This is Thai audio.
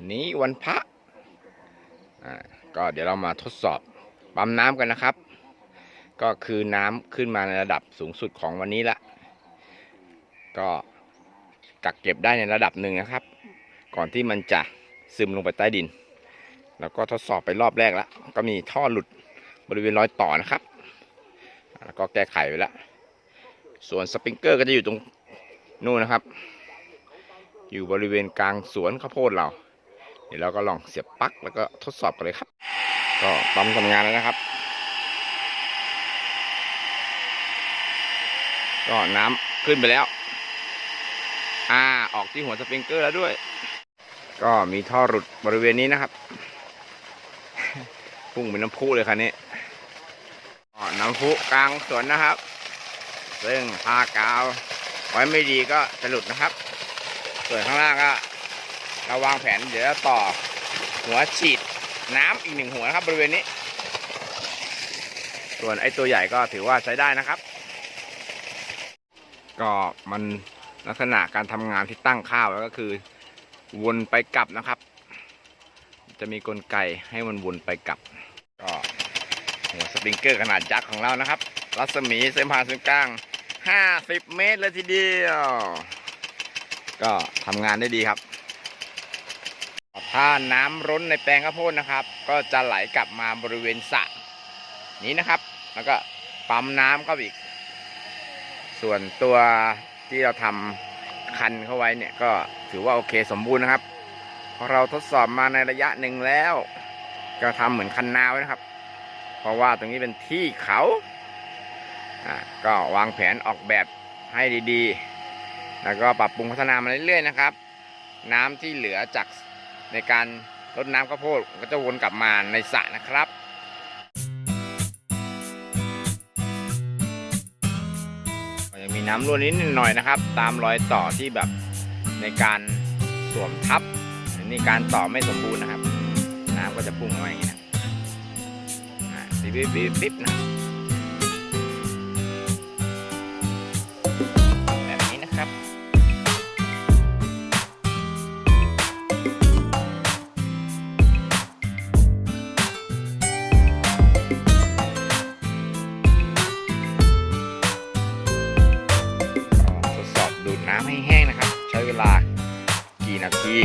วันนี้วันพระอ่าก็เดี๋ยวเรามาทดสอบปั๊มน้ำกันนะครับ ก็คือน้ำขึ้นมาในระดับสูงสุดของวันนี้ละก็กักเก็บได้ในระดับหนึ่งนะครับ ก่อนที่มันจะซึมลงไปใต้ดิน แล้วก็ทดสอบไปรอบแรกแล้ว ก็มีท่อหลุดบริเวณรอยต่อนะครับ แล้วก็แก้ไขไปแล้ว ส่วนสปริงเกอร์ก็จะอยู่ตรงนู่นนะครับ อยู่บริเวณกลางสวนข้าวโพดเรา เดี๋ยวเราก็ลองเสียบปลั๊กแล้วก็ทดสอบกันเลยครับ ก็ปั๊มทำงานแล้วนะครับ ก็น้ำขึ้นไปแล้ว อ่าออกที่หัวสปริงเกอร์แล้วด้วย ก็มีท่อหลุดบริเวณนี้นะครับ พุ่งเป็นน้ำพุเลยคันนี้น้ำพุกลางสวนนะครับ ซึ่งทากาว ไว้ไม่ดีก็จะหลุดนะครับ ส่วนข้างล่างก็ เราวางแผนเดี๋ยวต่อหัวฉีดน้ำอีกหนึ่งหัวนะครับบริเวณนี้ ส่วนไอ้ตัวใหญ่ก็ถือว่าใช้ได้นะครับ ก็มันลักษณะการทำงานที่ตั้งข้าวแล้วก็คือ วนไปกลับนะครับ จะมีกลไกให้มันวนไปกลับ ก็หัวสปริงเกอร์ขนาดยักษ์ของเรานะครับ รัศมีเส้นผ่านศูนย์กลาง 50 เมตรเลยทีเดียว ก็ทำงานได้ดีครับ ถ้าน้ำร้นในแปลงข้าวโพดนะครับ ก็จะไหลกลับมาบริเวณสระนี้นะครับ แล้วก็ปั๊มน้ำเข้าอีก ส่วนตัวที่เราทำคันเข้าไว้เนี่ยก็ถือว่าโอเคสมบูรณ์นะครับเพราะเราทดสอบมาในระยะหนึ่งแล้ว ก็ทำเหมือนคันนาไว้นะครับ เพราะว่าตรงนี้เป็นที่เขาอ่าก็วางแผนออกแบบให้ดีๆ แล้วก็ปรับปรุงพัฒนามาเรื่อยๆนะครับ น้ำที่เหลือจาก ในการรดน้ำข้าวโพดก็จะวนกลับมาในสระนะครับยังมีน้ำรั่วนิดหน่อยนะครับ ตามรอยต่อที่แบบในการสวมทับในการต่อไม่สมบูรณ์นะครับ น้ำก็จะพุ่งออกมาอย่างนี้นะอ่าทิปิ๊บปิ๊บปิ๊บนะ น้ำให้แห้งนะครับ ใช้เวลากี่นาที